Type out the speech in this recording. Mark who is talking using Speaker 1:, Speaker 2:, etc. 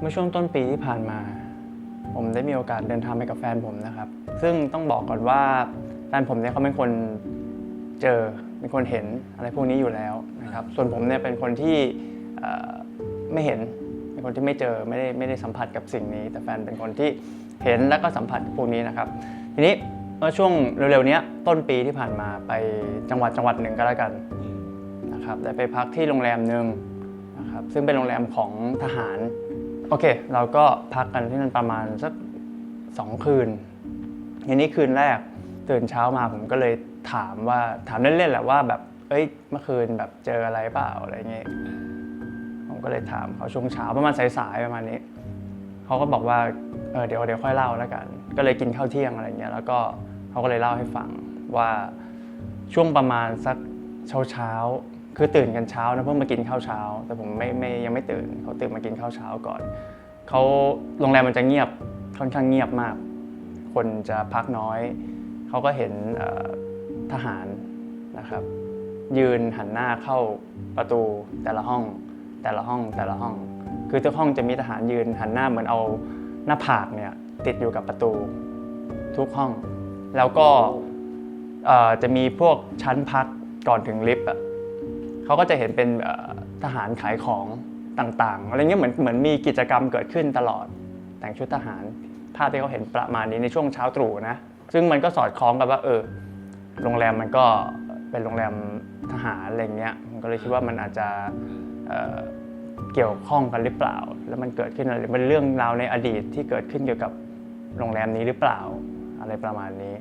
Speaker 1: เมื่อช่วงต้นปีที่ผ่านมา ผมได้มีโอกาสเดินทางไปกับแฟนผมนะครับ ซึ่งต้องบอกก่อนว่าแฟนผมเนี่ยเขาเป็นคนเจอเป็นคนเห็นอะไรพวกนี้อยู่แล้วนะครับ ส่วนผมเนี่ยเป็นคนที่ไม่เห็น เป็นคนที่ไม่เจอไม่ได้ไม่ได้สัมผัสกับสิ่งนี้ แต่แฟนเป็นคนที่เห็นแล้วก็สัมผัสพวกนี้นะครับ ทีนี้เมื่อช่วงเร็วๆเนี้ยต้นปีที่ผ่านมาไปจังหวัดจังหวัดหนึ่งก็แล้วกันนะครับได้ไปพักที่โรงแรมหนึ่งนะครับซึ่งเป็นโรงแรมของทหาร โอเค เราก็พักกันที่นั่นประมาณสักสองคืนทีนี้คืนแรกตื่นเช้ามาผมก็เลยถามว่าถามเล่นๆแหละว่าแบบเอ้ยเมื่อคืนแบบเจออะไรเปล่าอะไรเงี้ยผมก็เลยถามเขาช่วงเช้าประมาณสายๆประมาณนี้เขาก็บอกว่าเออเดี๋ยวเดี๋ยวค่อยเล่าแล้วกัน ก็เลยกินข้าวเที่ยงอะไรเงี้ยแล้วก็เขาก็เลยเล่าให้ฟังว่าช่วงประมาณสักเช้าเช้า คือตื่นกันเช้านะเพิ่งมากินข้าวเช้า แต่ผมไม่ไม่ยังไม่ตื่นเขาตื่นมากินข้าวเช้าก่อนเขาโรงแรมมันจะเงียบค่อนข้างเงียบมาก คนจะพักน้อย เขาก็เห็นทหารนะครับ ยืนหันหน้าเข้าประตูแต่ละห้อง แต่ละห้องแต่ละห้อง คือทุกห้องจะมีทหารยืนหันหน้าเหมือนเอาหน้าผากเนี่ยติดอยู่กับประตูทุกห้อง แล้วก็จะมีพวกชั้นพักก่อนถึงลิฟต์อะ เขาก็จะเห็นเป็นทหารขายของต่างๆอะไรเงี้ยเหมือนเหมือนมีกิจกรรมเกิดขึ้นตลอด แต่งชุดทหารภาพที่เขาเห็นประมาณนี้ในช่วงเช้าตรู่นะซึ่งมันก็สอดคล้องกับว่าเออโรงแรมมันก็เป็นโรงแรมทหารอะไรเงี้ยผมก็เลยคิดว่ามันอาจจะเเกี่ยวข้องกันหรือเปล่า แล้วมันเกิดขึ้นอะไรเป็นเรื่องราวในอดีตที่เกิดขึ้นเกี่ยวกับโรงแรมนี้หรือเปล่า อะไรประมาณนี้